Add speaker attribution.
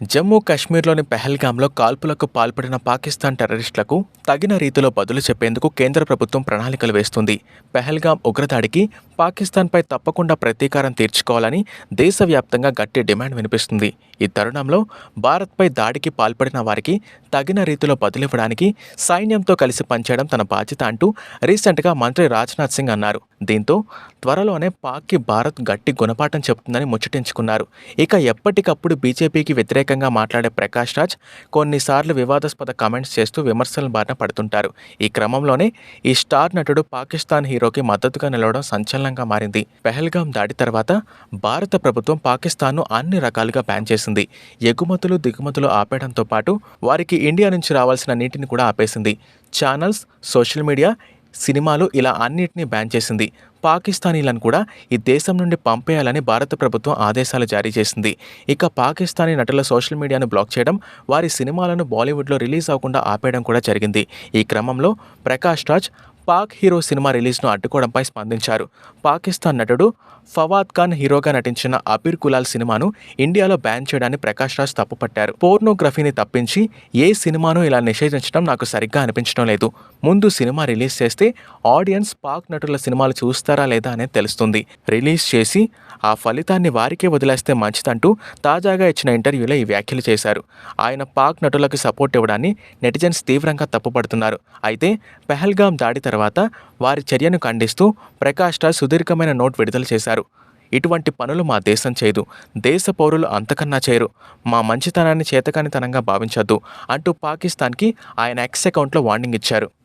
Speaker 1: జమ్మూ కాశ్మీర్లోని పెహల్గాంలో కాల్పులకు పాల్పడిన పాకిస్తాన్ టెర్రరిస్టులకు తగిన రీతిలో బదులు చెప్పేందుకు కేంద్ర ప్రభుత్వం ప్రణాళికలు వేస్తుంది. పెహల్గాం ఉగ్రదాడికి పాకిస్తాన్పై తప్పకుండా ప్రతీకారం తీర్చుకోవాలని దేశవ్యాప్తంగా గట్టి డిమాండ్ వినిపిస్తుంది. ఈ తరుణంలో భారత్పై దాడికి పాల్పడిన వారికి తగిన రీతిలో బదులివ్వడానికి సైన్యంతో కలిసి పనిచేయడం తన బాధ్యత అంటూ రీసెంట్గా మంత్రి రాజ్నాథ్ సింగ్ అన్నారు. దీంతో త్వరలోనే పాక్కి భారత్ గట్టి గుణపాఠం చెబుతుందని ముచ్చటించుకున్నారు. ఇక ఎప్పటికప్పుడు బీజేపీకి వ్యతిరేక వ్యతిరేకంగా మాట్లాడే ప్రకాష్ రాజ్ కొన్నిసార్లు వివాదాస్పద కామెంట్స్ చేస్తూ విమర్శల బారిన పడుతుంటారు. ఈ క్రమంలోనే ఈ స్టార్ నటుడు పాకిస్తాన్ హీరోకి మద్దతుగా నిలవడం సంచలనంగా మారింది. పెహల్గాం దాడి తర్వాత భారత ప్రభుత్వం పాకిస్తాన్ను అన్ని రకాలుగా బ్యాన్ చేసింది. ఎగుమతులు దిగుమతులు ఆపేయడంతో పాటు వారికి ఇండియా నుంచి రావాల్సిన నీటిని కూడా ఆపేసింది. ఛానల్స్ సోషల్ మీడియా సినిమాలు ఇలా అన్నిటినీ బ్యాన్ చేసింది. పాకిస్తానీలను కూడా ఈ దేశం నుండి పంపేయాలని భారత ప్రభుత్వం ఆదేశాలు జారీ చేసింది. ఇక పాకిస్తానీ నటుల సోషల్ మీడియాను బ్లాక్ చేయడం వారి సినిమాలను బాలీవుడ్లో రిలీజ్ అవ్వకుండా ఆపేయడం కూడా జరిగింది. ఈ క్రమంలో ప్రకాష్ రాజ్ పాక్ హీరో సినిమా రిలీజ్ను అడ్డుకోవడంపై స్పందించారు. పాకిస్తాన్ నటుడు ఫవాద్ ఖాన్ హీరోగా నటించిన అబీర్ కులాల్ సినిమాను ఇండియాలో బ్యాన్ చేయడాన్ని ప్రకాష్ రాజ్ తప్పుపట్టారు. పోర్నోగ్రఫీని తప్పించి ఏ సినిమాను ఇలా నిషేధించడం నాకు సరిగ్గా అనిపించడం లేదు. ముందు సినిమా రిలీజ్ చేస్తే ఆడియన్స్ పాక్ నటుల సినిమాలు చూస్తారా లేదా అనేది తెలుస్తుంది. రిలీజ్ చేసి ఆ ఫలితాన్ని వారికే వదిలేస్తే మంచిదంటూ తాజాగా ఇచ్చిన ఇంటర్వ్యూలో ఈ వ్యాఖ్యలు చేశారు. ఆయన పాక్ నటులకు సపోర్ట్ ఇవ్వడాన్ని నెటిజన్స్ తీవ్రంగా తప్పుపడుతున్నారు. అయితే పెహల్గాం దాడి తర్వాత వారి చర్యను ఖండిస్తూ ప్రకాష్ రాజ్ సుదీర్ఘమైన నోట్ విడుదల చేశారు. ఇటువంటి పనులు మా దేశం చేయదు. దేశ పౌరులు అంతకన్నా చేయరు. మా మంచితనాన్ని చేతకానితనంగా భావించొద్దు అంటూ పాకిస్తాన్కి ఆయన ఎక్స్ అకౌంట్లో వార్నింగ్ ఇచ్చారు.